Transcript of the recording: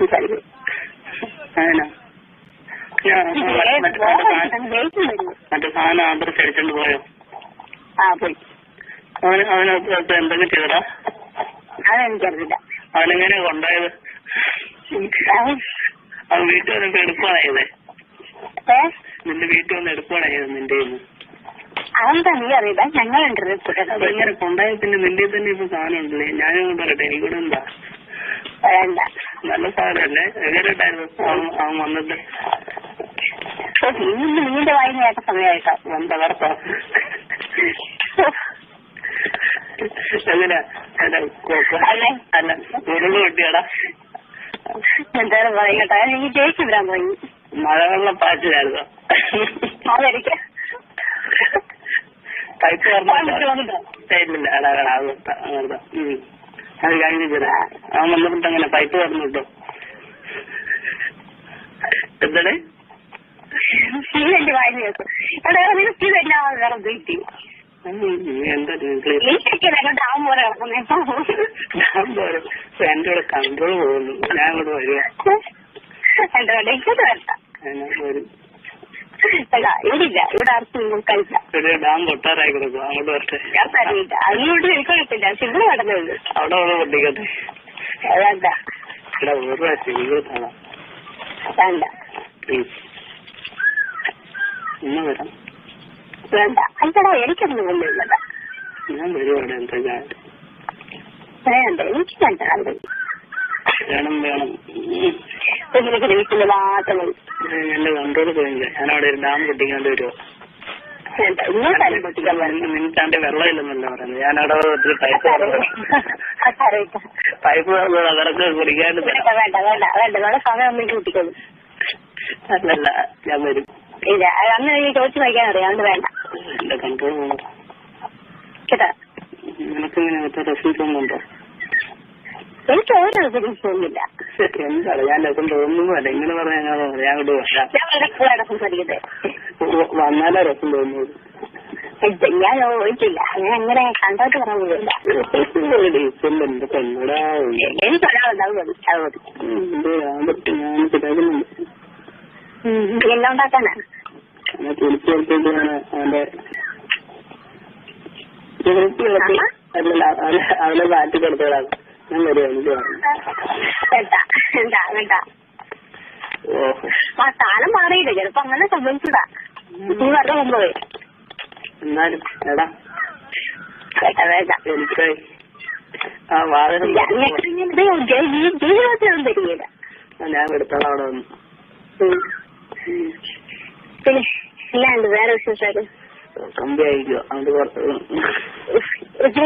സംസാരിക്കും. മറ്റേ- സാധനം- ആദർശ് അടിച്ചോണ്ട് പോയോ? ആ പോയി. അവന് അവന് എന്തെങ്കിലും ചെയ്തടാ അതെനിക്കറിയില്ല അവനെങ്ങനെ കൊണ്ടായത് അവൻ വീട്ടിൽ വന്നിട്ട് എടുക്കുവാണായത് ഏ? നിന്റെ വീട്ടിൽ വന്ന് എടുക്കുവാണായത് നിന്റെ അവൻ അതെന്താ നീ അറിയില്ല? ഞങ്ങൾ കൊണ്ടായ പിന്നെ നിന്റെ തന്നെ ഇപ്പൊ സാധനം ഉണ്ടല്ലേ? ഞാനും കൊണ്ട് പറയട്ടെ എനിക്കൂടെ എന്താ? വേണ്ട. നല്ല സാധനല്ലേ? എങ്ങനെയുണ്ടായിരുന്നു അവൻ ഓ, ഇന്ന് നീന്റെ വായിന്ന് കേട്ട സമയമായിട്ടോ എന്താ വാർത്ത എങ്ങനെ അല്ല ഉരുൾ കൊട്ടിയടാ എന്തായാലും പറയട്ടെ എനിക്ക് ജയിച്ചു വരാൻ തുടങ്ങി മഴവെള്ള പാറ്റിലായിരുന്നു അതായിരിക്കും പൈപ്പ് പറഞ്ഞില്ല എടാ എടാ അത് കഴിഞ്ഞിട്ട് അവൻ വന്നിട്ട് അങ്ങനെ പൈപ്പ് പറഞ്ഞിട്ടോ എന്താണ്? നീ എന്റെ കൂടെ കൺട്രോൾ പോകുന്നു. ഞാൻ അങ്ങോട്ട് വരുവാ എന്റെ കൂടെ വരും. എടാ ഇവിടില്ല. ഇവിടെ ആർക്കും കഴിച്ച ഒരു ഡാം പൊട്ടാറായി കിടക്കും അങ്ങോട്ട് വരട്ടെ. ഞാൻ തരില്ല അതിനോട് എനിക്ക് കുഴപ്പമില്ല പക്ഷെ ഇവിടെ നടന്നത് അവിടെ അവിടെ പൊട്ടിക്കട്ടെ വേണ്ട ഇവിടെ ഒരു പ്രാവശ്യം ഇവിടെ കാണാം. വേണ്ട പ്ലീസ് ഇന്ന് വരാം. വേണ്ട. അയ്യടാ എനിക്കൊന്നും കൊണ്ടുവരില്ല ഞാൻ വരുവാണ് എന്താ ഞാൻ. വേണ്ട എനിക്ക് വേണ്ട. അത് വേണം വേണം. ഉം. എനിക്ക് വീട്ടിൽ മാത്രം മതി എന്റെ കൺട്രോൾ പോയില്ല ഞാൻ അവിടെ ഒരു ഡാം പൊട്ടിക്കാണ്ട് വരുമോ ഇങ്ങോട്ടാരും പൊട്ടിക്കാൻ വേണ്ട നിനക്കാണ്ട് വെള്ളമില്ലെന്നല്ല പറയുന്നത്. ഞാൻ അവിടെ ഒത്തിരി പൈപ്പ് പൈപ്പ് അതൊക്കെ കുടിക്കാണ്ട് വേണ്ട വേണ്ട വേണ്ട വേണ്ട. സമയം ഒന്നും കൂട്ടിക്കോളൂ അല്ലല്ല ഞാൻ വരും. ഇല്ല അന്ന് ചോദിച്ചു വയ്ക്കാൻ അറിയാം വേണ്ട. എന്റെ കൺട്രോൾ കേട്ടാ? നിനക്കിങ്ങനെ റെസിപ്റ്റ് ഒന്നും ഉണ്ടോ? എനിക്ക് ഒരു ദിവസം തോന്നുന്നില്ല. എന്താണ്? ഞാൻ രസം തോന്നുന്നതല്ല ഇങ്ങനെ പറഞ്ഞാൽ ഞാൻ അങ്ങോട്ട് വരാം ഞാൻ വളരെ കൂടെ വന്നാലേ രസം തോന്നുന്നു ഞാൻ അങ്ങനെ കണ്ടോട്ട് പെണ്ണൂടാ എനിക്ക് ഒരാളുണ്ടാവും എല്ലാം ഉണ്ടാക്കാനാ? അവനെ അവനെ മാറ്റി കൊടുത്തതാണ്. ഞാൻ വരുവാ എനിക്ക് വേണം വേണ്ട വേണ്ട വേണ്ട ആ സ്ഥാനം മാറിയില്ല ചിലപ്പോ അങ്ങനെ സംഭവിച്ചതാ നീ പറഞ്ഞ മുമ്പേ എന്നാലും എടാ വേണ്ട വേണ്ട എനിക്ക് ആ വാഹനം ജീവിതത്തിലൊന്നും തരികയില്ല ഞാൻ എടുത്തോളാം അവിടെ വന്നു പിന്നെ ഇല്ലാണ്ട് വേറെ വിശേഷമായിട്ട് കമ്പി അയക്കുക അതുകൊണ്ട് പുറത്ത്